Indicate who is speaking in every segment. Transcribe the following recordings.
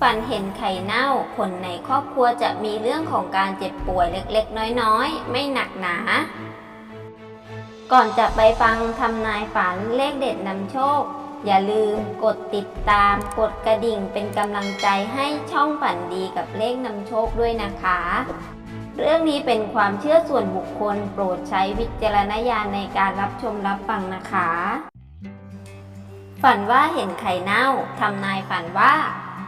Speaker 1: ฝันเห็นไข่เน่า คนในครอบครัวจะมีเรื่องของการเจ็บป่วยเล็กๆ น้อยๆ ไม่หนักหนา ก่อนจะไปฟังทำนายฝันเลขเด็ดนำโชค อย่าลืมกดติดตาม กดกระดิ่งเป็นกำลังใจให้ช่องฝันดีกับเลขนำโชคด้วยนะคะ เรื่องนี้เป็นความเชื่อส่วนบุคคลโปรดใช้วิจารณญาณในการรับชมรับฟังนะคะ ฝันว่าเห็นไข่เน่าทำนายฝันว่า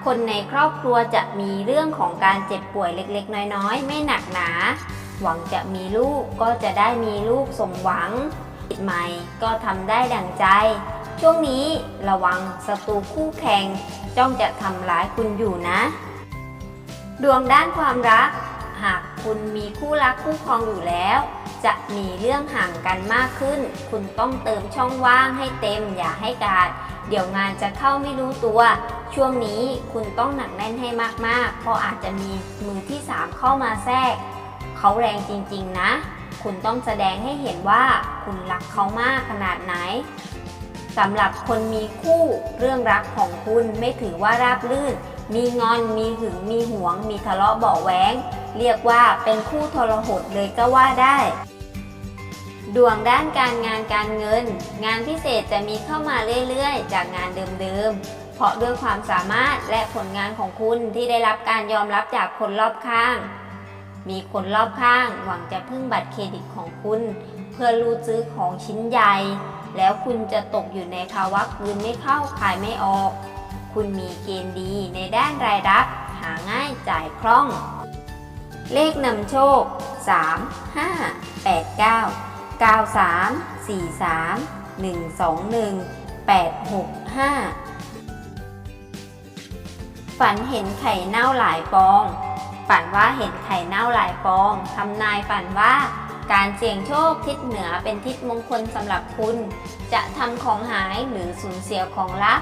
Speaker 1: คนในครอบครัวจะมีเรื่องของการเจ็บป่วยเล็กๆ น้อยๆ ไม่หนักหนา หวังจะมีลูกก็จะได้มีลูกสมหวังจิตใหม่ก็ทำได้ดังใจ ช่วงนี้ระวังศัตรูคู่แข่งจ้องจะทำร้ายคุณอยู่นะ ดวงด้านความรัก หาก คุณมีคู่รักคู่ครองอยู่แล้ว จะมีเรื่องห่างกันมากขึ้น คุณต้องเติมช่องว่างให้เต็มอย่าให้ขาด เดี๋ยวงานจะเข้าไม่รู้ตัว ช่วงนี้คุณต้องหนักแน่นให้มากๆ เพราะอาจจะมีมือที่ 3 เข้ามาแทรก เขาแรงจริงๆนะ คุณต้องแสดงให้เห็นว่าคุณรักเขามากขนาดไหนสำหรับคนมีคู่เรื่องรักของคุณไม่ถือว่าราบรื่น มีงอนมีหึงมีหวง มีทะเลาะเบาะแว้ง เรียกว่าเป็นคู่ทรหดเลยก็ว่าได้ ดวงด้านการงานการเงิน งานพิเศษจะมีเข้ามาเรื่อยๆ จากงานเดิมๆ เพราะด้วยความสามารถและผลงานของคุณที่ได้รับการยอมรับจากคนรอบข้าง มีคนรอบข้างหวังจะพึ่งบัตรเครดิตของคุณ เพื่อรูดซื้อของชิ้นใหญ่ แล้วคุณจะตกอยู่ในภาวะคืนไม่เข้าขายไม่ออก คุณมีเกณฑ์ดีในด้านรายรับ หาง่ายจ่ายคล่อง เลขนำโชค 3 5 8 9 9 3 4 3 1 2 1 8 6 5 ฝันเห็นไข่เน่าหลายฟอง ฝันว่าเห็นไข่เน่าหลายฟองทำนายฝันว่าการเสี่ยงโชคทิศเหนือเป็นทิศมงคลสำหรับคุณ จะทำของหายหรือสูญเสียของลับ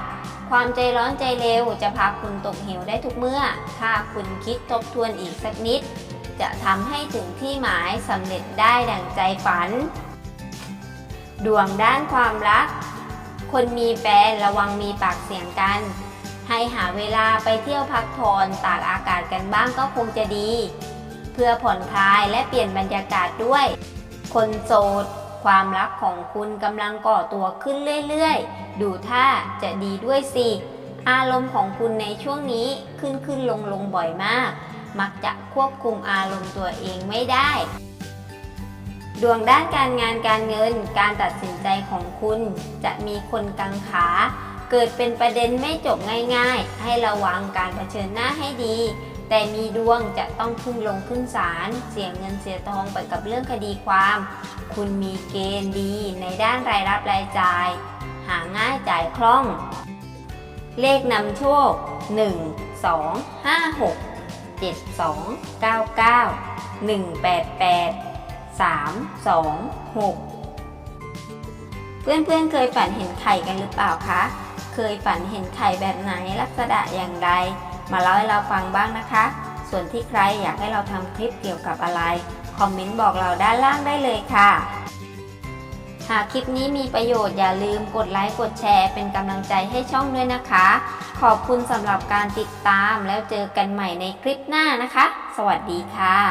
Speaker 1: ความใจร้อนใจเร็วจะพาคุณตกเหวได้ทุกเมื่อ ถ้าคุณคิดทบทวนอีกสักนิด จะทำให้ถึงที่หมายสำเร็จได้ดังใจฝัน ดวงด้านความรัก คนมีแฟนระวังมีปากเสียงกัน ให้หาเวลาไปเที่ยวพักผ่อนตากอากาศกันบ้างก็คงจะดี เพื่อผ่อนคลายและเปลี่ยนบรรยากาศด้วย คนโสด ความรักของคุณกำลังก่อตัวขึ้นเรื่อยๆ ดูท่าจะดีด้วยสิอารมณ์ของคุณในช่วงนี้ขึ้นขึ้นลงลงบ่อยมาก มักจะควบคุมอารมณ์ตัวเองไม่ได้ ดวงด้านการงานการเงิน การตัดสินใจของคุณจะมีคนกังขา เกิดเป็นประเด็นไม่จบง่าย ๆ ให้ระวังการเผชิญหน้าให้ดี แต่มีดวงจะต้องขึ้นลงขึ้นศาลเสียเงินเสียทองไปกับเรื่องคดีความ คุณมีเกณฑ์ดีในด้านรายรับรายจ่าย หาง่ายจ่ายคล่อง เลขนำโชค 1 2 5 6 7 2 9 9 1 8 8 3 2 6 เพื่อนๆเคยฝันเห็นไข่กันหรือเปล่าคะ เคยฝันเห็นไข่แบบไหนลักษณะอย่างไร มาเล่าให้เราฟังบ้างนะคะ ส่วนที่ใครอยากให้เราทำคลิปเกี่ยวกับอะไร คอมเมนต์บอกเราด้านล่างได้เลยค่ะ หากคลิปนี้มีประโยชน์อย่าลืมกดไลค์กดแชร์เป็นกำลังใจให้ช่องด้วยนะคะ ขอบคุณสำหรับการติดตามแล้วเจอกันใหม่ในคลิปหน้านะคะ สวัสดีค่ะ